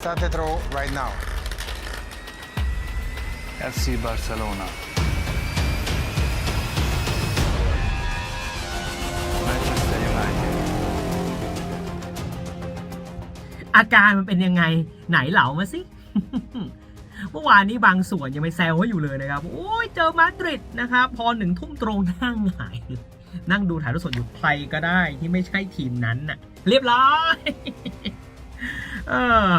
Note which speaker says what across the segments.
Speaker 1: Start the throw right now.
Speaker 2: FC Barcelona. Manchester United.
Speaker 3: อาการมันเป็นยังไงไหนเหล่ามาสิ เมื่อวานนี้บางส่วนยังไม่แซวไว้อยู่เลยนะครับ โอ้ยเจอมาดริดนะครับ พอหนึ่งทุ่มตรงนั่งหายเลยนั่งดูถ่ายทอดสดอยู่ใครก็ได้ที่ไม่ใช่ทีมนั้นน่ะ เรียบร้อย เออ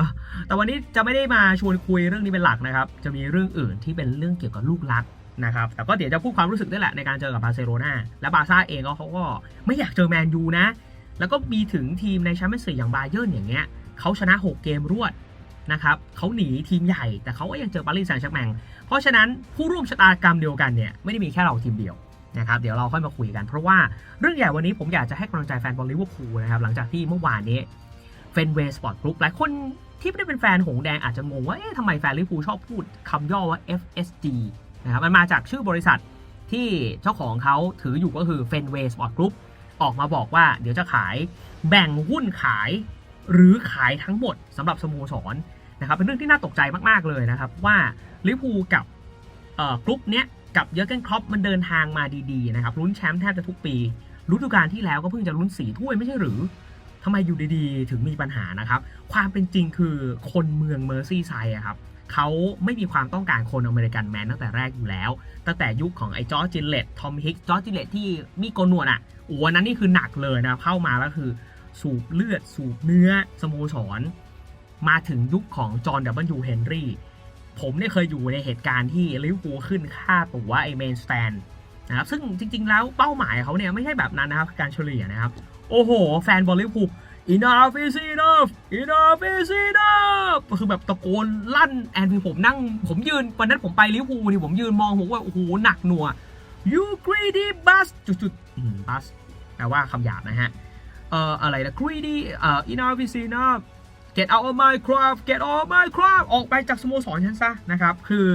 Speaker 3: แต่วันนี้จะไม่ได้มาชวนคุยเรื่องนี้เป็นหลักนะครับ จะมีเรื่องอื่นที่เป็นเรื่องเกี่ยวกับลูกรักนะครับ แต่ก็เดี๋ยวจะพูดความรู้สึกนี่แหละในการเจอกับบาร์เซโลนาและบาร์ซ่าเองก็เขาก็ไม่อยากเจอแมนยูนะ แล้วก็มีถึงทีมในแชมเปี้ยนส์ลีกอย่างบาเยิร์นอย่างเงี้ยเขาชนะ 6 เกมรวดนะครับเขาหนีทีมใหญ่ แต่เขาก็ยังเจอปารีสแซงต์แชร์กแมงเพราะฉะนั้นผู้ร่วมชะตากรรมเดียวกันเนี่ยไม่ได้มีแค่เราทีมเดียวนะครับเดี๋ยวเราค่อยมาคุยกัน เพราะว่าเรื่องใหญ่วันนี้ผมอยากจะให้กำลังใจแฟนบอลลิเวอร์พูลนะครับหลังจากที่เมื่อวานนี้เฟนเวย์สปอร์ตกรุ๊ปหลายคน ที่ไม่ได้เป็นแฟนหงแดงอาจจะงงว่าเอ๊ะทำไมแฟนลิเวอร์พูลชอบพูดคำย่อว่า FSG นะครับมันมาจากชื่อบริษัทที่เจ้าของเขาถืออยู่ก็คือเฟนเวย์สปอร์ตกรุ๊ปออกมาบอกว่าเดี๋ยวจะขายแบ่งหุ้นขายหรือขายทั้งหมดสำหรับสโมสรนะครับเป็นเรื่องที่น่าตกใจมากๆเลยนะครับ ว่าลิเวอร์พูลกับกรุ๊ปเนี้ยกับเยอร์เกนครอปมันเดินทางมาดีๆนะครับลุ้นแชมป์แทบจะทุกปีฤดูกาลที่แล้วก็เพิ่งจะลุ้นสีถ้วยไม่ใช่หรือ ทำไมอยู่ดีๆ ถึงมีปัญหานะครับ ความเป็นจริงคือคนเมืองเมอร์ซี่ไซด์อะครับเขาไม่มีความต้องการคนอเมริกันแมนตั้งแต่แรกอยู่แล้ว ตั้งแต่ยุคของไอ้จอร์จจิลเลตทอมฮิกจอร์จจิลเลตที่มีโกนหนวดอะโอ้นนั้นนี่คือหนักเลยนะเข้ามาแล้วคือสูบเลือด สูบเนื้อสโมสร มาถึงยุคของจอห์นดับเบิลยูเฮนรี่ผมเนี่ยเคยอยู่ในเหตุการณ์ที่ลิเวอร์พูลขึ้นค่าตัวไอเมนสแตนนะครับซึ่งจริงๆแล้วเป้าหมายเขาเนี่ยไม่ใช่แบบนั้นนะครับการเฉลี่ยนะครับ โอ้โห แฟนบอลลิเวอร์พูล enough is enough enough is enough ก็คือแบบตะโกนลั่นแอนคือผมนั่ง ผมยืนวันนั้นผมไปลิเวอร์พูลนี่ผมยืนมองผมว่า โอ้โห หนักหน่วง you greedy bus จุดๆ bus แปลว่าคำหยาบนะฮะ เอ่อ อะไรนะ greedy เอ่อ enough is enough get out of my craft get out of my craft ออกไปจากสโมสรฉันซะนะครับ คือ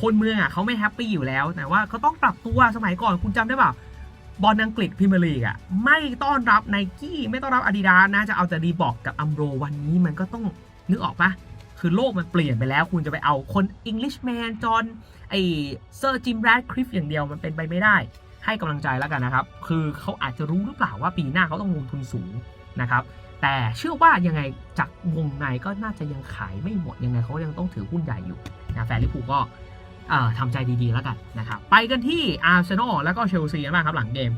Speaker 3: คนเมืองอะเขาไม่แฮปปี้อยู่แล้ว แต่ว่าเขาต้องปรับตัวสมัยก่อนคุณจำได้เปล่า บอลอังกฤษพรีเมียร์ลีกอะไม่ต้อนรับไนกี้ไม่ต้อนรับอาดิดาสนะจะเอาแต่รีบอกกับอัมโรวันนี้มันก็ต้องนึกออกปะคือโลกมันเปลี่ยนไปแล้ว คุณจะไปเอาคนอังกฤษแมนจอห์นไอเซอร์จิมแรดคลิฟอย่างเดียวมันเป็นไปไม่ได้ ให้กำลังใจแล้วกันนะครับ คือเขาอาจจะรู้หรือเปล่าว่าปีหน้าเขาต้องลงทุนสูงนะครับแต่เชื่อว่ายังไงจากวงในก็น่าจะยังขายไม่หมดยังไงเขายังต้องถือหุ้นใหญ่อยู่นะแฟนลิเวอร์พูก็ ทำใจดีๆแล้วกันนะครับไปกันที่อาร์เซนอลแล้วก็เชลซีกันบ้างครับหลังเกม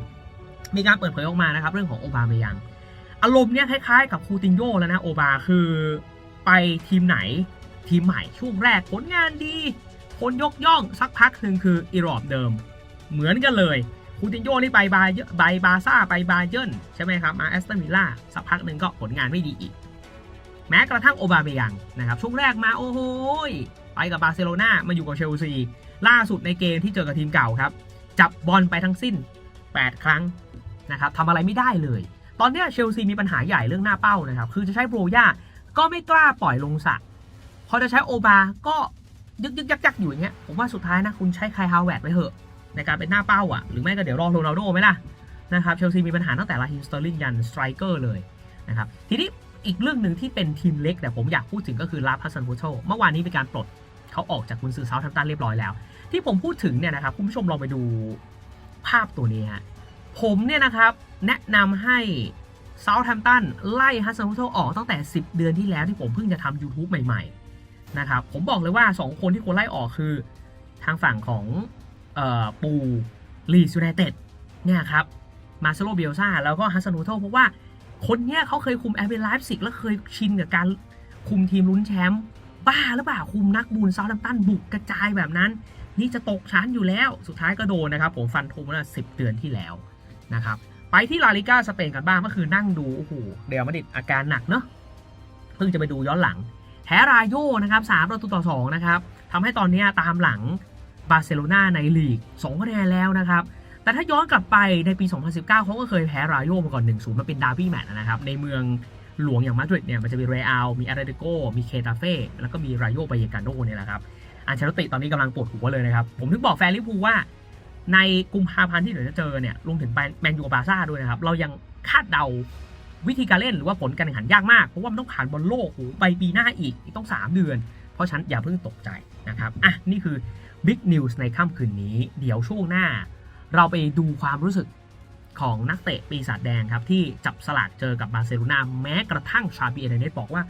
Speaker 3: มีการเปิดเผยออกมานะครับเรื่องของโอบาเมยัง อารมณ์เนี้ยคล้ายๆกับคูตินโญ่แล้วนะโอบาคือไปทีมไหนทีมใหม่ช่วงแรกผลงานดีคนยกย่องสักพักหนึ่งคืออีรอบเดิม เหมือนกันเลยคูตินโญ่นี่ไปบาเยไปบาซ่าไปบาเยินใช่ไหมครับมาแอสตันวิลล่าสักพักหนึ่งก็ผลงานไม่ดีอีก แม้กระทั่งโอบาเมยังนะครับช่วงแรกมาโอ้โห ไปกับบาร์เซโลนามาอยู่กับเชลซีล่าสุดในเกมที่เจอกับทีมเก่าครับ จับบอลไปทั้งสิ้น 8 ครั้งนะครับทำอะไรไม่ได้เลย ตอนนี้เชลซีมีปัญหาใหญ่เรื่องหน้าเป้านะครับ คือจะใช้โบรย่าก็ไม่กล้าปล่อยลงสระพอจะใช้โอบาก็ยึกยึกยักยักอยู่อย่างเงี้ยผมว่าสุดท้ายนะคุณใช้ไคลฮาวเวร์ดไปเถอะ ในการเป็นหน้าเป้าอะ หรือไม่ก็เดี๋ยวรอโรนัลโดไหมล่ะนะครับเชลซีมีปัญหาตั้งแต่ลาฮิมสเตอร์ลิงยันสไตรเกอร์เลยนะครับทีนี้อีกเรื่องหนึ่งที่เป็นทีมเล็กแต่ผมอยากพูดถึงก็คือลาพัสันพูโตเมื่อวานนี้มีการปลด เขาออกจากกุนซือเซาท์แฮมป์ตันเรียบร้อยแล้ว ที่ผมพูดถึงเนี่ยนะครับคุณผู้ชมลองไปดูภาพตัวนี้ฮะผมเนี่ยนะครับแนะนำให้เซาท์แฮมป์ตันไล่ฮัสซันพุโตออกตั้งแต่ 10 เดือนที่แล้วที่ผมเพิ่งจะทำ YouTube ใหม่ๆนะครับผมบอกเลยว่า 2 คนที่ควรไล่ออกคือทางฝั่งของออปูลีสยูไนเต็ดเนี่ยครับมาเซโลเบลซาแล้วก็ฮัสซันพุโตเพราะว่าคนเนี้ยเขาเคยคุมแอร์เบนไลฟ์ซิกแล้วเคยชินกับการคุมทีมลุ้นแชมป์ บ้าหรือเปล่าคุมนักบุญซาท์แฮมตันบุกกระจายแบบนั้น นี่จะตกชั้นอยู่แล้วสุดท้ายก็โดนนะครับ ผมฟันธงมาสิบเดือนที่แล้วนะครับไปที่ลาลิก้าสเปนกันบ้างก็คือนั่งดูโอ้โหเดลมาดิดอาการหนักเนาะเพิ่งจะไปดูย้อนหลังแพ้รายโยนะครับสามประตูต่อสองนะครับทำให้ตอนนี้ตามหลังบาร์เซโลนาในลีก2คะแนนแล้วนะครับ แต่ถ้าย้อนกลับไปในปี 2019 เขาก็เคยแพ้รายโยมาก่อน 1-0 มาเป็นดาร์บี้แมตช์นะครับ ในเมือง หลวงอย่างมาดริดเนี่ยมันจะมีเรอัลมีอาราเดโกมีเคตาเฟ่แล้วก็มีรายโยบายกาโดเนี่ยแหละครับอันเชลติตอนนี้กำลังปวดหัวเลยนะครับ ผมถึงบอกแฟนลิเวอร์พูลว่า ในกุมภาพันธ์ที่เดี๋ยวจะเจอเนี่ยรวมถึงแมนยูกับบาร์ซ่าด้วยนะครับ เรายังคาดเดาวิธีการเล่นหรือว่าผลการแข่งขันยากมาก เพราะว่ามันต้องผ่านบอลโลกโอ้โหไปปีหน้าอีกต้อง 3 เดือน เพราะฉันอย่าเพิ่งตกใจนะครับอะนี่คือ Big News ในค่ำคืนนี้ เดี๋ยวช่วงหน้า เราไปดูความรู้สึก ของนักเตะปีศาจแดงครับ ที่จับสลากเจอกับบาร์เซโลนาแม้กระทั่งชาบีเอเดเนสบอกว่า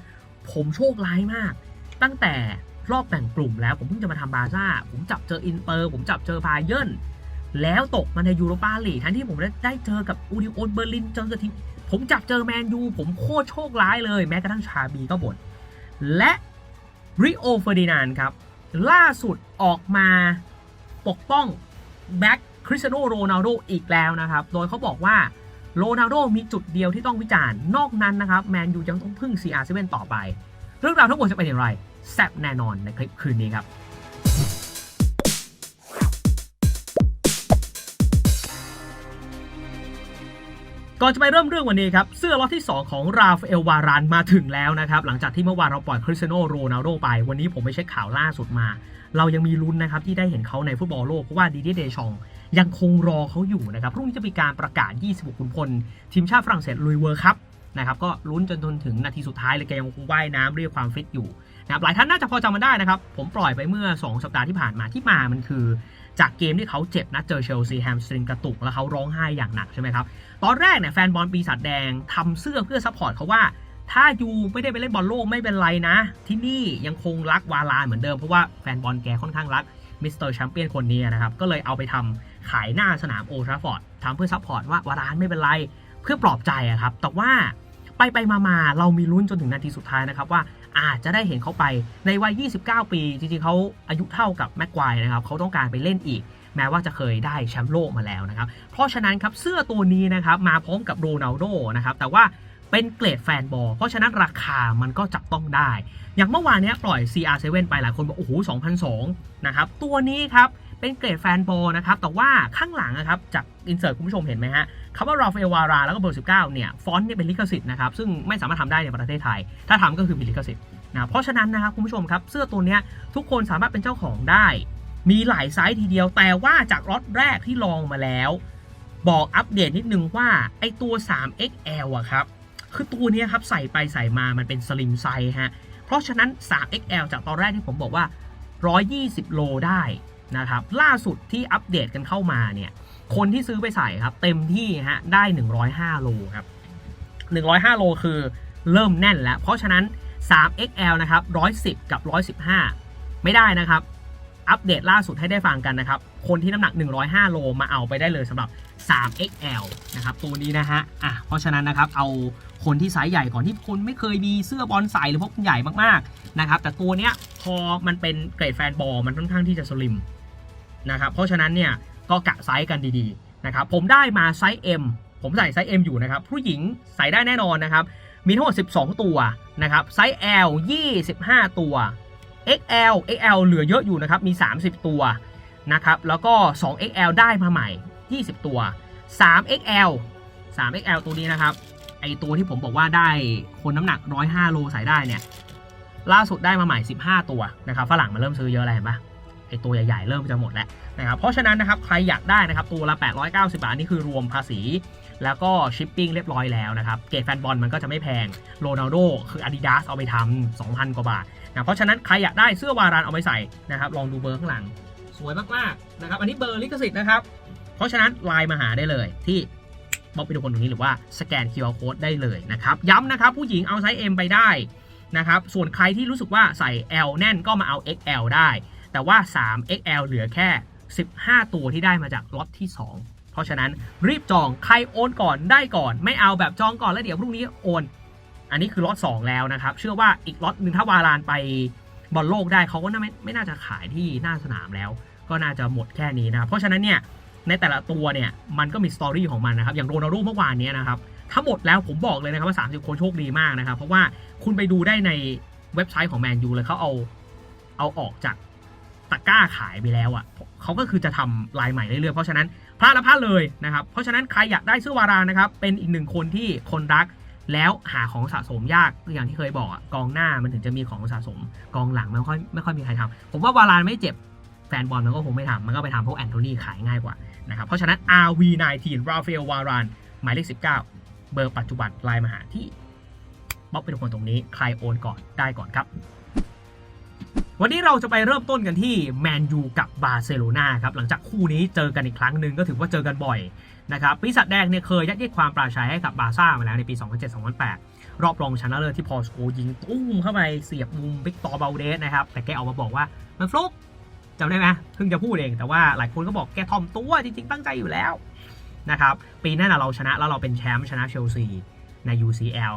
Speaker 3: ผมโชคร้ายมาก ตั้งแต่รอบแบ่งกลุ่มแล้วผมเพิ่งจะมาทำบาซ่า ผมจับเจออินเตอร์ ผมจับเจอบาเยิร์นแล้วตกมาในยูโรปาลีกทั้งที่ผมได้เจอกับอูดิโอนเบอร์ลินเจอกับทีมผมจับเจอแมนยูผมโคตรโชคร้ายเลยแม้กระทั่งชาบีก็บ่นและริโอเฟอร์ดินานครับ ล่าสุดออกมาปกป้องแบ็ค คริสเตียโนโรนัลโดอีกแล้วนะครับ โดยเขาบอกว่าโรนัลโดมีจุดเดียวที่ต้องวิจารณ์ นอกนั้นนะครับแมนยูยังต้องพึ่ง CR7 ต่อไป เรื่องราวทั้งหมดจะเป็นอย่างไรแซ่บแน่นอนในคลิปคืนนี้ครับก่อนจะไปเริ่มเรื่องวันนี้ครับ เสื้อล็อตที่ 2 ของราฟาเอลวารานมาถึงแล้วนะครับ หลังจากที่เมื่อวานเราปล่อยคริสเตียโนโรนัลโดไป วันนี้ผมไปเช็คข่าวล่าสุดมา เรายังมีลุ้นนะครับ ที่ได้เห็นเขาในฟุตบอลโลก เพราะว่าดีดีเดชอง ยังคงรอเขาอยู่นะครับพรุ่งนี้จะมีการประกาศ 26ขุนพล ทีมชาติฝรั่งเศสลุยเวิร์คัพนะครับก็ลุ้นจนจนถึงนาทีสุดท้ายเลยแกยังคงว่ายน้ำเรียกความฟิตอยู่นะครับหลายท่านน่าจะพอจำมันได้นะครับ ผมปล่อยไปเมื่อ 2 สัปดาห์ที่ผ่านมาที่มามันคือ จากเกมที่เขาเจ็บนะเจอเชลซีแฮมสตริงกระตุกแล้วเขาร้องไห้อย่างหนักใช่ไหมครับตอนแรกเนี่ยแฟนบอลปีศาจแดงทำเสื้อเพื่อซัพพอร์ตเขาว่าถ้ายูไม่ได้ไปเล่นบอลโลกไม่เป็นไรนะ ที่นี่ยังคงรักวาลาเหมือนเดิมเพราะว่าแฟนบอลแกค่อนข้างรัก มิสเตอร์แชมเปี้ยนคนนี้นะครับ ก็เลยเอาไปทำขายหน้าสนามโอทราฟอร์ดทำเพื่อซัพพอร์ตว่าวาลานไม่เป็นไร เพื่อปลอบใจครับ แต่ว่าไปไปมามาเรามีลุ้นจนถึงนาทีสุดท้ายนะครับว่าอาจจะได้เห็นเขาไปในวัย 29 ปี จริงๆ เขาอายุเท่ากับแม็กควายนะครับ เขาต้องการไปเล่นอีก แม้ว่าจะเคยได้แชมป์โลกมาแล้วนะครับ เพราะฉะนั้นครับเสื้อตัวนี้นะครับมาพร้อมกับโรนัลโดนะครับ แต่ว่า เป็นเกรดแฟนบอลเพราะฉะนั้นราคามันก็จับต้องได้ อย่างเมื่อวานเนี้ยปล่อย CR7 ไปหลายคนบอกโอ้โห2,002นะครับ ตัวนี้ครับเป็นเกรดแฟนบอลนะครับ แต่ว่าข้างหลังนะครับ จากอินเสิร์ตคุณผู้ชมเห็นไหมฮะคำว่าราฟเอลวาราแล้วก็เบอร์ 19 เนี่ย ฟอนต์เนี่ยเป็นลิขสิทธิ์นะครับ ซึ่งไม่สามารถทำได้ในประเทศไทย ถ้าทำก็คือผิดลิขสิทธิ์นะเพราะฉะนั้นนะครับคุณผู้ชมครับ เสื้อตัวเนี้ยทุกคนสามารถเป็นเจ้าของได้ มีหลายไซส์ทีเดียว แต่ว่าจากล็อตแรกที่ลองมาแล้ว บอกอัปเดตนิดนึงว่าไอตัว 3XL อะครับ คือตัวนี้ครับใส่ไปใส่มามันเป็นสลิมไซส์ฮะ เพราะฉะนั้น 3XL จากตอนแรกที่ผมบอกว่า 120 โลได้นะครับ ล่าสุดที่อัปเดตกันเข้ามาเนี่ย คนที่ซื้อไปใส่ครับ เต็มที่ฮะได้ 105 โลครับ 105 โลคือเริ่มแน่นแล้ว เพราะฉะนั้น 3XL นะครับ 110 กับ 115 ไม่ได้นะครับ อัปเดตล่าสุดให้ได้ฟังกันนะครับ คนที่น้ำหนัก 105 โลมาเอาไปได้เลยสำหรับ 3XL นะครับตัวนี้นะฮะอะเพราะฉะนั้นนะครับเอาคนที่ไซส์ใหญ่ก่อนที่คนไม่เคยมีเสื้อบอลใส่หรือพวกใหญ่มากๆนะครับแต่ตัวเนี้ยพอมันเป็นเกรดแฟนบอลมันค่อนข้างที่จะสลิมนะครับเพราะฉะนั้นเนี่ยก็กะไซส์กันดีๆนะครับผมได้มาไซส์ M ผมใส่ไซส์ M อยู่นะครับผู้หญิงใส่ได้แน่นอนนะครับมีทั้งหมด 12 ตัวนะครับไซส์ L 25 ตัว XL XL เหลือเยอะอยู่นะครับมี 30 ตัวนะครับแล้วก็ 2XL ได้มาใหม่ 20 ตัว 3XL 3XL ตัวนี้นะครับ ไอตัวที่ผมบอกว่าได้คนน้ำหนัก 105 โลใส่ได้เนี่ย ล่าสุดได้มาใหม่ 15 ตัวนะครับ ฝรั่งมาเริ่มซื้อเยอะแล้วเห็นปะไอตัวใหญ่ๆ เริ่มจะหมดแล้วนะครับ เพราะฉะนั้นนะครับ ใครอยากได้นะครับ ตัวละ 890 บาท นี่คือรวมภาษี แล้วก็ชิปปิ้งเรียบร้อยแล้วนะครับ เกรดแฟนบอลมันก็จะไม่แพง โรนัลโดคือ Adidas เอาไปทำ2,000 กว่าบาทนะ เพราะฉะนั้นใครอยากได้เสื้อวารานเอาไปใส่นะครับ ลองดูเบอร์ข้างหลัง สวยมากๆนะครับ อันนี้เบอร์ลิขสิทธิ์นะครับ เพราะฉะนั้นไลน์มาหาได้เลยที่บล็อกวิดีโอคนตรงนี้หรือว่าสแกน QR Code ได้เลยนะครับ ย้ำนะครับผู้หญิงเอาไซส์ M ไปได้นะครับส่วนใครที่รู้สึกว่าใส่ L แน่นก็มาเอา XL ได้ แต่ว่า 3XL เหลือแค่ 15 ตัวที่ได้มาจากล็อตที่ 2 เพราะฉะนั้นรีบจองใครโอนก่อนได้ก่อน ไม่เอาแบบจองก่อนแล้วเดี๋ยวพรุ่งนี้โอน อันนี้คือล็อต2แล้วนะครับ เชื่อว่าอีกล็อตหนึ่งถ้าวารานไปบอลโลกได้เขาก็น่าไม่ไม่น่าจะขายที่หน้าสนามแล้ว ก็น่าจะหมดแค่นี้นะเพราะฉะนั้นเนี่ย ในแต่ละตัวเนี่ยมันก็มีสตอรี่ของมันนะครับอย่างโรนัลโดเมื่อวานนี้นะครับถ้าหมดแล้วผมบอกเลยนะครับว่า 30 คนโชคดีมากนะครับ เพราะว่าคุณไปดูได้ในเว็บไซต์ของแมนยูเลยเขาเอาเอาออกจากตะกร้าขายไปแล้วอะ่ะเขาก็คือจะทำลายใหม่เรื่อยๆ เพราะฉะนั้นพลาดละพลาดเลยนะครับ เพราะฉะนั้นใครอยากได้เสื้อวารานะครับ เป็นอีกหนึ่งคนที่คนรักแล้วหาของสะสมยากอย่างที่เคยบอกอะกองหน้ามันถึงจะมีของสะสม กองหลังมันไม่ค่อยไม่ค่อยมีใครทำผมว่าวารานไม่เจ็บ แฟนบอลมันก็คงไม่ทำมันก็ไปทำพวกแอนโทนีขายง่ายกว่านะครับเพราะฉะนั้น RV19 ราฟาเอลวารานหมายเลข 19 เบอร์ปัจจุบันไลน์มาหาที่บ๊อบเป็นคนตรงนี้ใครโอนก่อนได้ก่อนครับ วันนี้เราจะไปเริ่มต้นกันที่แมนยูกับบาร์เซโลนาครับหลังจากคู่นี้เจอกันอีกครั้งหนึ่งก็ถือว่าเจอกันบ่อยนะครับปีศาจแดงเนี่ยเคยยัดเยียดความปราชัยให้กับบาร์ซ่ามาแล้วในปี 2007-2008 รอบรองชนะเลิศที่พอสโกยิงตุ้มเข้าไปเสียบมุมวิกตอเบลเดสนะครับแต่แกออกมาบอกว่ามันฟลุก จำได้ไหมเพิ่งจะพูดเองแต่ว่าหลายคนก็บอกแกถ่อมตัวจริงๆ ตั้งใจอยู่แล้วนะครับปีหน้าเราชนะแล้วเราเป็นแชมป์ชนะเชลซีใน UCL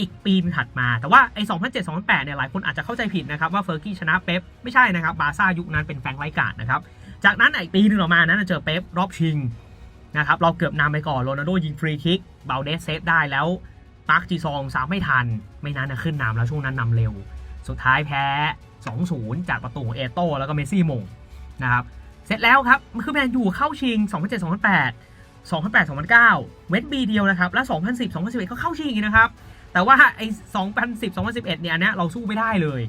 Speaker 3: อีกปีนถัดมา แต่ว่าไอ้2007-2008เนี่ยหลายคนอาจจะเข้าใจผิดนะครับว่าเฟอร์กี้ชนะเป๊ปไม่ใช่นะครับบาซ่ายุคนั้นเป็นแฟงไรกาดนะครับจากนั้นอีกปีนึงต่อมานั้นเจอเป๊ปรอบชิงนะครับเราเกือบนำไปก่อนโรนัลโดยิงฟรีคิกเบลเดสเซฟได้แล้วปาร์คจีซองสามไม่ทัน ไม่นั้นนะขึ้นนำแล้วช่วงนั้นนำเร็ว สุดท้ายแพ้ 2-0 จากประตูของเอโต้แล้วก็เมซี่มงนะครับเสร็จแล้วครับคือแมนยูเข้าชิง 2007-2008 2008-2009 เว้นปีเดียวนะครับ แล้ว2010-2011 ก็เข้าชิงอีกนะครับ แต่ว่าไอ้2010-2011 เนี่ยอันเนี้ยเราสู้ไม่ได้เลย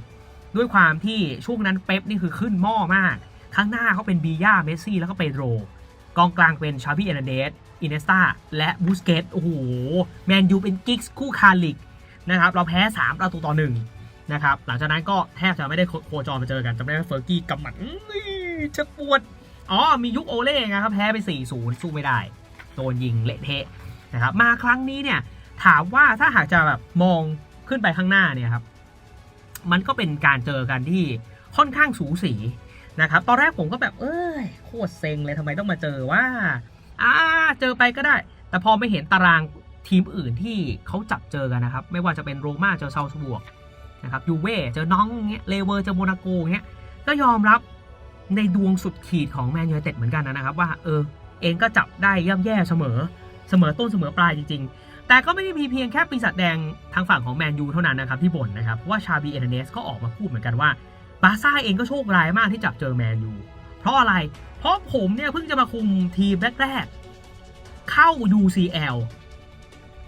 Speaker 3: ด้วยความที่ช่วงนั้นเป๊ปนี่คือขึ้นหม้อมาก ข้างหน้าเขาเป็นบีย่า เมสซี่ แล้วก็เปโดรกองกลางเป็นชาพี่เอร์นันเดสอินเนสตาและบูสเกตโอ้โห แมนยูเป็นกิกส์คู่คาลิกนะครับ เราแพ้ 3 ประตูต่อห นะครับหลังจากนั้นก็แทบจะไม่ได้โคจรมาเจอกันจำได้ไหมเฟอร์กี้กำหมัดจะปวดอ๋อมียุคโอเล่ไงครับแพ้ไป 4-0 สู้ไม่ได้โดนยิงเละเทะนะครับมาครั้งนี้เนี่ยถามว่าถ้าหากจะแบบมองขึ้นไปข้างหน้าเนี่ยครับมันก็เป็นการเจอกันที่ค่อนข้างสูสีนะครับตอนแรกผมก็แบบเอ้ยโคตรเซ็งเลยทำไมต้องมาเจอว่าอ่าเจอไปก็ได้ แต่พอไม่เห็นตารางทีมอื่นที่เขาจับเจอกันนะครับ ไม่ว่าจะเป็นโรม่าเจอเซาท์บวก นะครับยูเว่เจอน้องเงี้ยเลเวอร์เจอโมนาโกเงี้ยก็ยอมรับในดวงสุดขีดของแมนยูไนเต็ดเหมือนกันนะครับว่าเออเองก็จับได้ย่ำแย่เสมอเสมอต้นเสมอปลายจริง ๆ แต่ก็ไม่ได้มีเพียงแค่ปีศาจแดงทางฝั่งของแมนยูเท่านั้นนะครับที่บ่นนะครับเพราะว่าชาบีเอเนเนสก็ออกมาพูดเหมือนกันว่าบาร์ซ่าเองก็โชคร้ายมากที่จับเจอแมนยูเพราะอะไร เพราะผมเนี่ยเพิ่งจะมาคุมทีมแรกๆเข้า UCL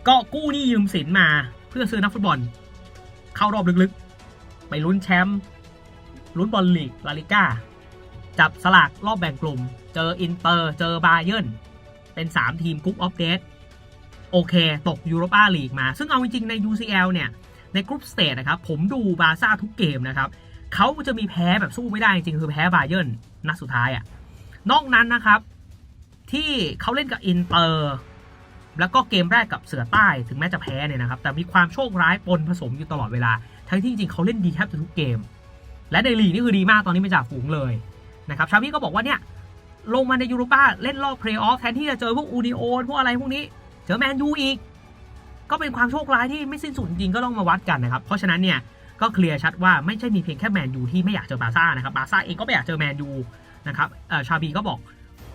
Speaker 3: ก็กู้หนี้ยืมสินมาเพื่อซื้อนักฟุตบอล เข้ารอบลึกๆ ไปลุ้นแชมป์ลุ้นบอลลีกลาลิก้า จับสลากรอบแบ่งกลุ่ม เจออินเตอร์ เจอบาเยิร์นเป็น 3 ทีมกรุ๊ปออฟเดตโอเค ตกยูโรปาลีกมา ซึ่งเอาจริงๆ ใน UCL เนี่ย ในกรุ๊ปสเตจนะครับ ผมดูบาซ่าทุกเกมนะครับ เขาจะมีแพ้แบบสู้ไม่ได้จริงๆคือแพ้บาเยิร์นนัดสุดท้ายอะ่ะนอกนั้นนะครับ ที่เขาเล่นกับอินเตอร์ แล้วก็เกมแรกกับเสือใต้ถึงแม้จะแพ้เนี่ยนะครับ แต่มีความโชคร้ายปนผสมอยู่ตลอดเวลา ทั้งที่จริงเขาเล่นดีแทบจะทุกเกม และในลีกนี่คือดีมากตอนนี้เป็นจ่าฝูงเลยนะครับชาวี่ก็บอกว่าเนี่ยลงมาในยูโรปาเล่นรอบเพลย์ออฟแทนที่จะเจอพวกอูดิโอพวกอะไรพวกนี้เจอแมนยูอีก ก็เป็นความโชคร้ายที่ไม่สิ้นสุดจริงก็ต้องมาวัดกันนะครับ เพราะฉะนั้นเนี่ยก็เคลียร์ชัดว่าไม่ใช่มีเพียงแค่แมนยูที่ไม่อยากเจอบาร์ซ่านะครับบาร์ซ่าเองก็ไม่อยากเจอแมนยูนะครับชาบีก็บอก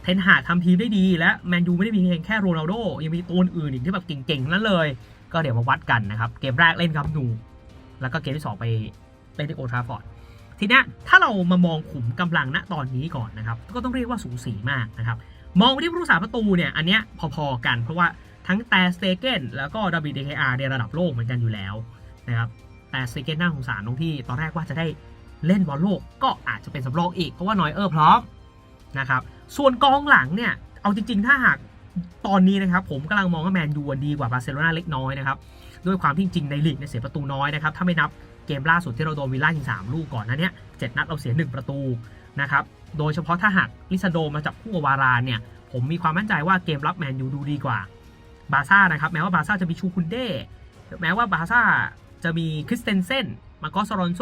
Speaker 3: เทนหาทำทีมได้ดีและแมนยูไม่ได้มีเพียงแค่โรนัลโดยังมีตัวอื่นอีกที่แบบเก่งๆนั้นเลย ก็เดี๋ยวมาวัดกันนะครับ เกมแรกเล่นกับนู แล้วก็เกมที่สองไปเล่นที่โอทราฟอร์ดทีนี้ถ้าเรามามองขุมกำลังณตอนนี้ก่อนนะครับ ก็ต้องเรียกว่าสูสีมากนะครับ มองไปที่ผู้รักษาประตูเนี่ยอันเนี้ยพอๆกันเพราะว่าทั้งแต่สเตเกนแล้วก็ดาวิดเดคอาร์ในระดับโลกเหมือนกันอยู่แล้วนะครับแต่สเตเกนน่าสงสารตรงที่ตอนแรกว่าจะได้เล่นบอลโลกก็อาจจะเป็นสำรองอีกเพราะว่านอยเออร์พร้อม นะครับ ส่วนกองหลังเนี่ยเอาจริง ๆ ถ้าหากตอนนี้นะครับผมกำลังมองว่าแมนยูดีกว่าบาร์เซโลนาเล็กน้อยนะครับด้วยความที่จริงในลีกเนี่ยเสียประตูน้อยนะครับถ้าไม่นับเกมล่าสุดที่เราโดนวิลล่ายิงสามลูกก่อนนะเนี่ยเจ็ดนัดเราเสียหนึ่งประตูนะครับโดยเฉพาะถ้าหากลิซาโดมาจับคู่กับวารานเนี่ยผมมีความมั่นใจว่าเกมรับแมนยูดูดีกว่าบาซ่านะครับแม้ว่าบาซ่าจะมีชูคุนเด้แม้ว่าบาซ่าจะมีคริสเตนเซนมาโกสรอนโซ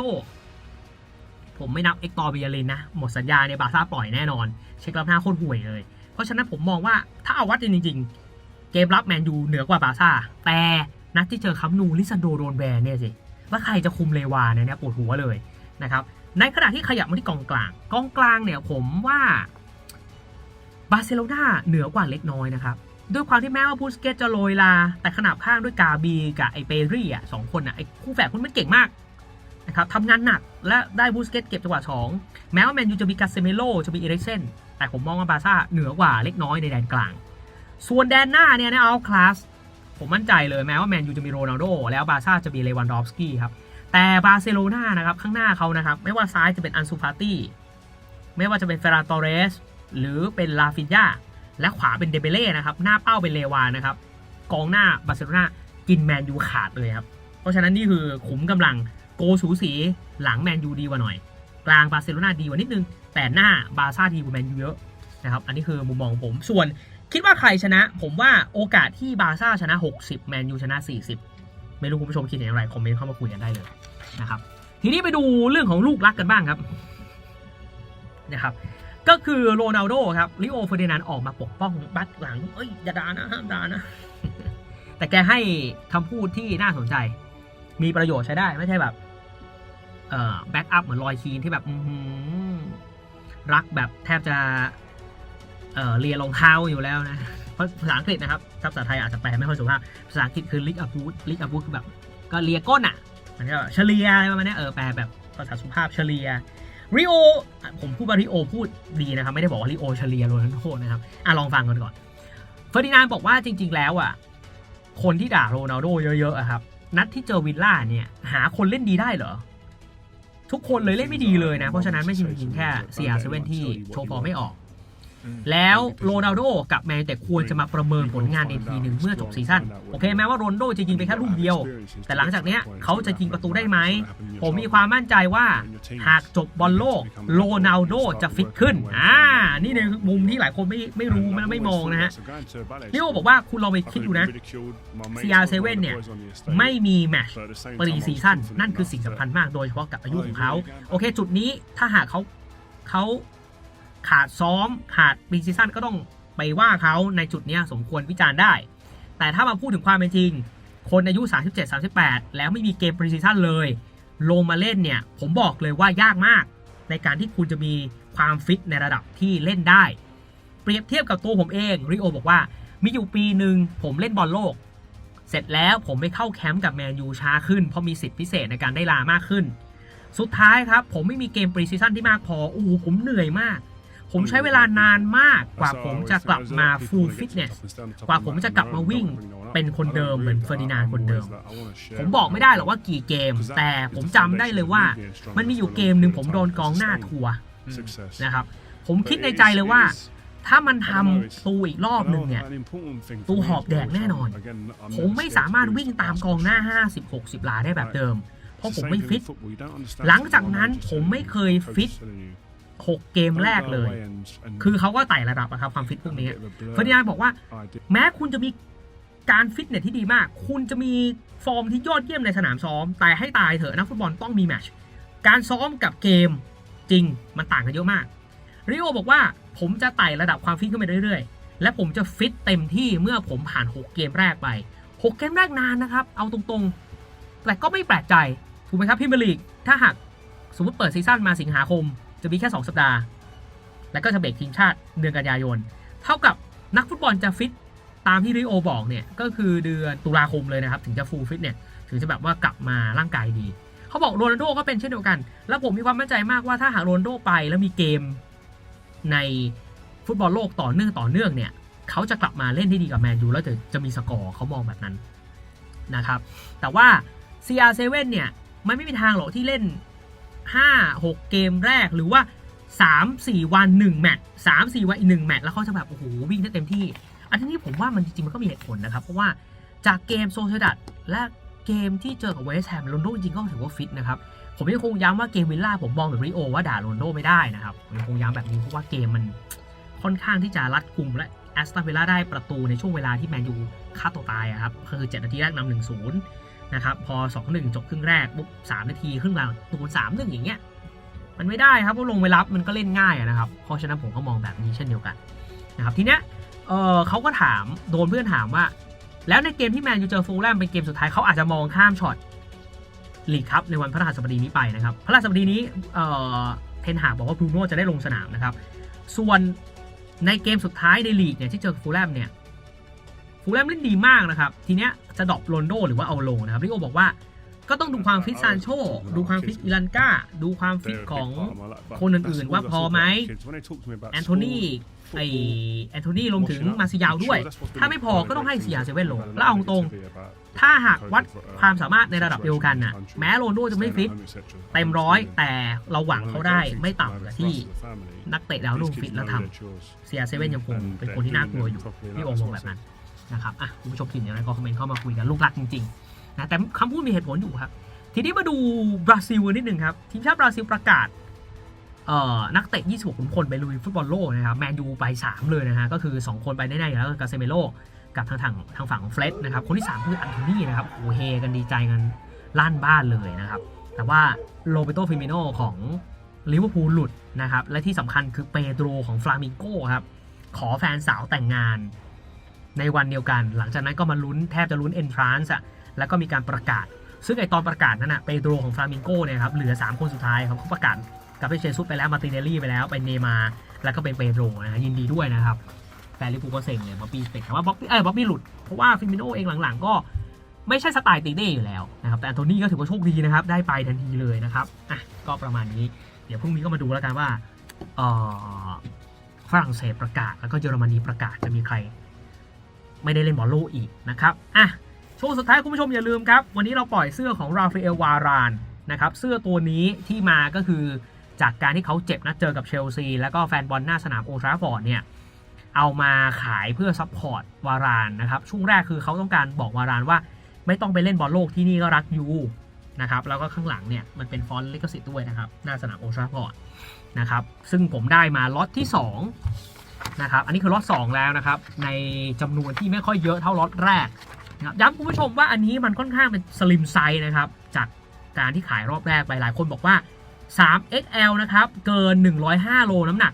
Speaker 3: ผมไม่นับเอ็กตอร์เบียลินนะ หมดสัญญาเนี่ยบาซ่าปล่อยแน่นอน เช็ครับหน้าโคตรห่วยเลย เพราะฉะนั้นผมมองว่าถ้าเอาวัดจริงๆ เกมรับแมนยูเหนือกว่าบาซ่า แต่นัดที่เจอคัมนูลิซันโดโดนแบนเนี่ยสิว่าใครจะคุมเลวาเนี่ยเนี่ยปวดหัวเลยนะครับ ในขณะที่ขยับมาที่กองกลาง กองกลางเนี่ยผมว่าบาร์เซโลนาเหนือกว่าเล็กน้อยนะครับ ด้วยความที่แม้ว่าบูสเกตจะโรยลา แต่ขนาบข้างด้วยกาบีกับไอเปรี่อะสองคนอะไอคู่แฝดคนมันเก่งมาก นะครับทำงานหนักและได้บูสเกตเก็บจังหวะสองแม้ว่าแมนยูจะมีกาเซเมโลจะมีเอริกเซนแต่ผมมองว่าบาซ่าเหนือกว่าเล็กน้อยในแดนกลาง ส่วนแดนหน้าเนี่ยนะเอาคลาสผมมั่นใจเลยแม้ว่าแมนยูจะมีโรนัลโดแล้วบาซ่าจะมีเลวันดอฟสกี้ครับแต่บาร์เซโลนานะครับข้างหน้าเขานะครับไม่ว่าซ้ายจะเป็นอันซูฟาตี้ไม่ว่าจะเป็นเฟรานตอเรสหรือเป็นลาฟินยาและขวาเป็นเดเบเล่นะครับหน้าเป้าเป็นเลวานนะครับกองหน้าบาร์เซโลนากินแมนยูขาดเลยครับเพราะฉะนั้นนี่คือขุมกำลัง โกสูสีหลังแมนยูดีกว่าหน่อย กลางบาร์เซโลนาดีกว่านิดนึง แต่หน้าบาร์ซ่าดีกว่าแมนยูเยอะนะครับอันนี้คือมุมมองผมส่วนคิดว่าใครชนะ ผมว่าโอกาสที่บาร์ซ่าชนะ 60 แมนยูชนะ 40 ไม่รู้คุณผู้ชมคิดเห็นอย่างไร คอมเมนต์เข้ามาคุยกันได้เลยนะครับ ทีนี้ไปดูเรื่องของลูกรักกันบ้างครับนะครับ ก็คือโรนัลโดครับลิโอเฟอร์ดินานออกมาปกป้องบัคหลัง เอ้ยอย่าด่านะห้ามด่านะ แต่แกให้คำพูดที่น่าสนใจ มีประโยชน์ใช้ได้ไม่ใช่แบบ แบ็กอัพเหมือนลอยคีนที่แบบรักแบบแทบจะเอ่อเรียรองเท้าอยู่แล้วนะเพราะภาษาอังกฤษนะครับภาษาไทยอาจจะแปลไม่ค่อยสุภาพภาษาอังกฤษคือลิกอัพูดลิกอัพูดคือแบบ ก็เลียก้นอะมันก็เฉลียอะไรประมาณเนี้ยเออแปลแบบภาษาสุภาพเฉลียริโอผมพูดว่าริโอพูดดีนะครับ ไม่ได้บอกว่าริโอเฉลียโรนัลโดนะครับอะลองฟังกันก่อนเฟอร์ดินานบอกว่าจริง ๆ แล้วอะคนที่ด่าโรนัลโดเยอะๆอะครับนัดที่เจอวิลล่าเนี่ยหาคนเล่นดีได้เหรอ ทุกคนเลยเล่นไม่ดีเลยนะ เพราะฉะนั้นไม่ใช่จริงแค่เซียเซเว่นที่โชว์ฟอร์มไม่ออก แล้วโรนัลโดกับแมนแต่ควรจะมาประเมินผลงานในทีหนึ่งเมื่อจบซีซั่นโอเคแม้ว่าโรนัลโดจะยิงไปแค่ลูกเดียว แต่หลังจากเนี้ยเขาจะยิงประตูได้ไหม ผมมีความมั่นใจว่า หากจบบอลโลกโรนัลโดจะฟิตขึ้นอ่านี่ในมุมที่หลายคนไม่ไม่รู้ไม่ไม่มองนะฮะลิโอบอกว่าคุณลองไปคิดดูนะ CR7 เนี่ยไม่มีแมตช์ปรีซีซั่นนั่นคือสิ่งสำคัญมากโดยเฉพาะกับอายุของเขาโอเค จุดนี้ถ้าหากเขาเขา ขาดซ้อมขาดปรีซีซั่นก็ต้องไปว่าเขาในจุดนี้สมควรวิจารณ์ได้ แต่ถ้ามาพูดถึงความเป็นจริง คนอายุ 37 38 แล้วไม่มีเกมปรีซีซั่นเลย ลงมาเล่นเนี่ย ผมบอกเลยว่ายากมาก ในการที่คุณจะมีความฟิตในระดับที่เล่นได้ เปรียบเทียบกับตัวผมเองริโอบอกว่า มีอยู่ปีหนึ่งผมเล่นบอลโลก เสร็จแล้วผมไปเข้าแคมป์กับแมนยูช้าขึ้นเพราะมีสิทธิพิเศษในการได้ลามากขึ้น สุดท้ายครับ ผมไม่มีเกมปรีซีซั่นที่มากพออู้หูผมเหนื่อยมาก ผมใช้เวลานานมากกว่าผมจะกลับมา full fitness กว่าผมจะกลับมาวิ่งเป็นคนเดิมเหมือนเฟอร์ดินานด์คนเดิม ผมบอกไม่ได้หรอกว่ากี่เกม แต่ผมจำได้เลยว่า มันมีอยู่เกมหนึ่งผมโดนกองหน้าทัวร์นะครับ ผมคิดในใจเลยว่าถ้ามันทำตูอีกรอบหนึ่งเนี่ย ตูหอบแดกแน่นอน ผมไม่สามารถวิ่งตามกองหน้า 50-60 ลาได้แบบเดิม เพราะผมไม่ฟิต หลังจากนั้นผมไม่เคยฟิต 6 เกมแรกเลย คือเขาก็ไต่ระดับอะครับความฟิตพวกนี้เฟอร์ดินานบอกว่า แม้คุณจะมีการฟิตเนสที่ดีมาก คุณจะมีฟอร์มที่ยอดเยี่ยมในสนามซ้อม แต่ให้ตายเถอะนักฟุตบอลต้องมีแมชการซ้อมกับเกมจริงมันต่างกันเยอะมากริโอบอกว่าผมจะไต่ระดับความฟิตขึ้นไปเรื่อยๆ และผมจะฟิตเต็มที่เมื่อผมผ่าน 6 เกมแรกไป 6 เกมแรกนานนะครับ เอาตรงๆ แต่ก็ไม่แปลกใจ ถูกไหมครับพี่เมลีกถ้าหากสมมติเปิดซีซั่นมาสิงหาคม จะมีแค่ 2 สัปดาห์ แล้วก็จะเบรกทีมชาติเดือนกันยายน เท่ากับนักฟุตบอลจะฟิตตามที่ริโอบอกเนี่ยก็คือเดือนตุลาคมเลยนะครับ ถึงจะฟูลฟิตเนี่ยถึงจะแบบว่ากลับมาร่างกายดี เขาบอกโรนัลโดก็เป็นเช่นเดียวกัน แล้วผมมีความมั่นใจมากว่าถ้าหากโรนัลโดไปแล้วมีเกมในฟุตบอลโลกต่อเนื่องต่อเนื่องเนี่ยเขาจะกลับมาเล่นได้ดีกับแมนยูแล้วจะจะมีสกอร์เขามองแบบนั้นนะครับ แต่ว่า CR7 เนี่ยมันไม่มีทางหรอกที่เล่น 5 6 เกมแรกหรือว่า 3 4 วัน 1 แมตช์3 4 วันอีก1แมตช์แล้วเขาจะแบบ โอ้โห วิ่งได้เต็มที่ อันนี้ผมว่ามันจริงๆ มันก็มีเหตุผลนะครับ เพราะว่าจากเกมโซเชดัตและเกมที่เจอกับเวสต์แฮมโรนโดจริงก็ถือว่าฟิตนะครับ ผมยังคงย้ำว่าเกมวิลล่าผมมองแบบริโอว่าด่าโรนโดไม่ได้นะครับผมยังคงย้ำแบบนี้เพราะว่าเกมมันค่อนข้างที่จะรัดกุมและแอสตันวิลล่าได้ประตูในช่วงเวลาที่แมนยูฆ่าตัวตายครับคือ 7 นาทีแรกนำหนึ่งศูนย์ นะครับพอ 2-1 จบครึ่งแรกปุ๊บ3นาทีครึ่งหลังตูน3-1อย่างเงี้ยมันไม่ได้ครับเพราะลงไปรับมันก็เล่นง่ายนะครับ เพราะฉะนั้นผมก็มองแบบนี้เช่นเดียวกันนะครับทีเนี้ยเออเขาก็ถามโดนเพื่อนถามว่า แล้วในเกมที่แมนยูเจอฟูลแลมเป็นเกมสุดท้ายเขาอาจจะมองข้ามช็อตลีกครับในวันพฤหัสบดีนี้ไปนะครับพฤหัสบดีนี้เออเทนหากบอกว่าบรูโน่จะได้ลงสนามนะครับส่วนในเกมสุดท้ายในลีกเนี่ยที่เจอฟูลแลมเนี่ย ฟูลแลมเล่นดีมากนะครับ ทีเนี้ยจะดรอปโรนโดหรือว่าเอาลงนะครับลิโอบอกว่าก็ต้องดูความฟิตซานโช ดูความฟิตอิลันกาดูความฟิตของคนอื่นๆ ว่าพอไหมแอนโทนีไอแอนโทนีรวมถึงมาซิยาวด้วย ถ้าไม่พอก็ต้องให้เสียเซเว่นลง แล้วเอาตรง ถ้าหากวัดความสามารถในระดับเดียวกันน่ะแม้โรนลโดจะไม่ฟิตเต็มร้อยแต่เราหวังเขาได้ไม่ต่ำกว่าที่นักเตะดาวรุ่งฟิตแล้วทำเสียเซเว่นยังคงเป็นคนที่น่ากลัวอยู่พี่โอมองแบบนั้น นะครับอะคุณผู้ชมคิดอย่างไรก็คอมเมนต์เข้ามาคุยกันลูกรักจริงๆนะแต่คำพูดมีเหตุผลอยู่ครับ ทีนี้มาดูบราซิลนิดหนึ่งครับ ทีมชาติบราซิลประกาศเอ่อนักเตะ 26ขุนไปลุยฟุตบอลโลกนะครับ แมนยูไป 3 เลยนะฮะ ก็คือ 2 คนไปแน่ๆอยู่แล้วก็กาเซเมโลกับทางทางทางฝั่งของเฟรดนะครับ คนที่ 3 คืออันโทนี่นะครับโอเฮกันดีใจกันลั่นบ้านเลยนะครับ แต่ว่าโรเบโตฟิมิโนของลิเวอร์พูลหลุดนะครับ และที่สำคัญคือเปโดรของฟลามิงโกครับ ขอแฟนสาวแต่งงาน ในวันเดียวกัน หลังจากนั้นก็มาลุ้นแทบจะลุ้นเอนทรานซ์อะแล้วก็มีการประกาศ ซึ่งไอตอนประกาศนั้นอะเปโดรของฟลามิงโกเนี่ยครับเหลือ 3 คนสุดท้ายครับเขาประกาศกับเปเชซุสไปแล้วมาติเนลลี่ไปแล้วไปเนมา แล้วก็เป็นเปโดรนะฮะยินดีด้วยนะครับแฟนลิเวอร์พูก็เซ็งเลยบ๊อบบี้เซ็งแต่ว่าบ๊อบบี้เออบ๊อบบี้หลุดเพราะว่าฟิมิโนเองหลังๆ ก็ไม่ใช่สไตล์ตีเน่อยู่แล้วนะครับแต่อันโทนี่ก็ถือว่าโชคดีนะครับได้ไปทันทีเลยนะครับอะก็ประมาณนี้ เดี๋ยวพรุ่งนี้ก็มาดูแล้วกันว่าเอ่อฝรั่งเศสประกาศแล้วก็เยอรมนีประกาศจะมีใคร ไม่ได้เล่นบอลโลกอีกนะครับอะช่วงสุดท้ายคุณผู้ชมอย่าลืมครับ วันนี้เราปล่อยเสื้อของราฟาเอลวารานนะครับเสื้อตัวนี้ที่มาก็คือจากการที่เขาเจ็บนะเจอกับเชลซี แล้วก็แฟนบอลหน้าสนามโอทราฟอร์ดเนี่ยเอามาขายเพื่อซัพพอร์ตวารานนะครับช่วงแรกคือเขาต้องการบอกวารานว่า ไม่ต้องไปเล่นบอลโลกที่นี่ก็รักยูนะครับแล้วก็ข้างหลังเนี่ยมันเป็นฟอนต์ลิขสิทธิ์ด้วยนะครับหน้าสนามโอทราฟอร์ดนะครับซึ่งผมได้มาล็อตที่ 2 นะครับ อันนี้คือล็อต2แล้วนะครับ ในจำนวนที่ไม่ค่อยเยอะเท่าล็อตแรกนะครับย้ำคุณผู้ชมว่าอันนี้มันค่อนข้างเป็นสลิมไซส์นะครับ จากการที่ขายรอบแรกไปหลายคนบอกว่า 3XL นะครับ เกิน 105 โลน้ำหนัก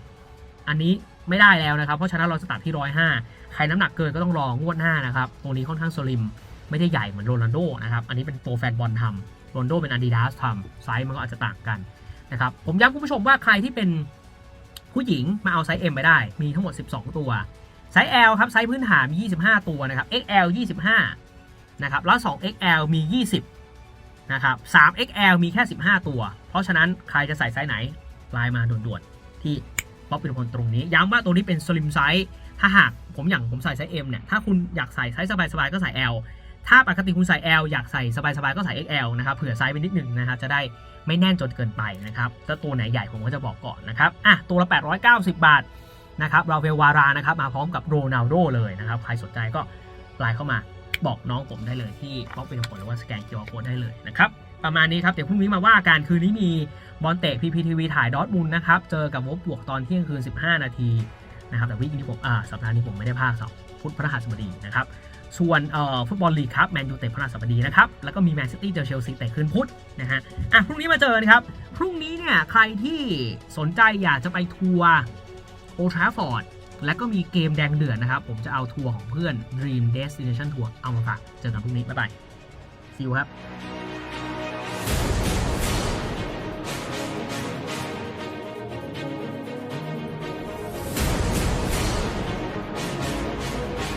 Speaker 3: อันนี้ไม่ได้แล้วนะครับ เพราะฉะนั้นเราจะตัดที่ 105 ใครน้ำหนักเกินก็ต้องรองวดหน้านะครับ ตรงนี้ค่อนข้างสลิม ไม่ได้ใหญ่เหมือนโรนัลโดนะครับ อันนี้เป็นตัวแฟนบอลทำโรนัลโดเป็นอาดิดาสทำไซส์มันก็อาจจะต่างกันนะครับ ผมย้ำคุณผู้ชมว่าใครที่เป็น ผู้หญิงมาเอาไซส์ M ไปได้ มีทั้งหมด 12 ตัว ไซส์ L ครับ ไซส์พื้นฐานมี 25 ตัวนะครับ XL 25 นะครับ แล้ว 2XL มี 20 นะครับ 3XL มีแค่ 15 ตัว เพราะฉะนั้นใครจะใส่ไซส์ไหนไลน์มาด่วนๆ ที่ป๊อปเป็นคนตรงนี้ ย้ำว่าตัวนี้เป็นสลิมไซส์ ถ้าหากผมอย่างผมใส่ไซส์ M เนี่ย ถ้าคุณอยากใส่ไซส์สบายๆ ก็ใส่ L ถ้าปกติคุณใส่ L อยากใส่สบายๆ ก็ใส่ XL นะครับ เผื่อไซส์ไปนิดหนึ่งนะครับ จะได้ ไม่แน่นจนเกินไปนะครับถ้าตัวไหนใหญ่ผมก็จะบอกก่อนนะครับอะตัวละ 890 บาทนะครับราเวลวารานะครับมาพร้อมกับโรนัลโดเลยนะครับใครสนใจก็ไลน์เข้ามาบอกน้องผมได้เลยที่บล็อกเป็นผลหรือว่าสแกนเคียร์โคดได้เลยนะครับประมาณนี้ครับเดี๋ยวพรุ่งนี้มาว่ากันคืนนี้มีบอลเตะ PPTV ถ่ายดอทมุนนะครับเจอกับวบบวกตอนเที่ยงคืน 15 นาทีนะครับแต่วิกนี้ผมอ่าสัปดาห์นี้ผมไม่ได้ภาคสองพุธพฤหัสบดีนะครับ ส่วนฟุตบอลลีกครับแมนยูเตะพฤหัสบดีนะครับ แล้วก็มีแมนซิตี้เจอเชลซีเตะคืนพุธนะฮะอะพรุ่งนี้มาเจอกันครับ พรุ่งนี้เนี่ยใครที่สนใจอยากจะไปทัวร์โอทราฟอร์ดและก็มีเกมแดงเดือดนะครับ ผมจะเอาทัวร์ของเพื่อน Dream Destination Tour เอามาฝากเจอกันพรุ่งนี้บ๊ายบาย see you ครับ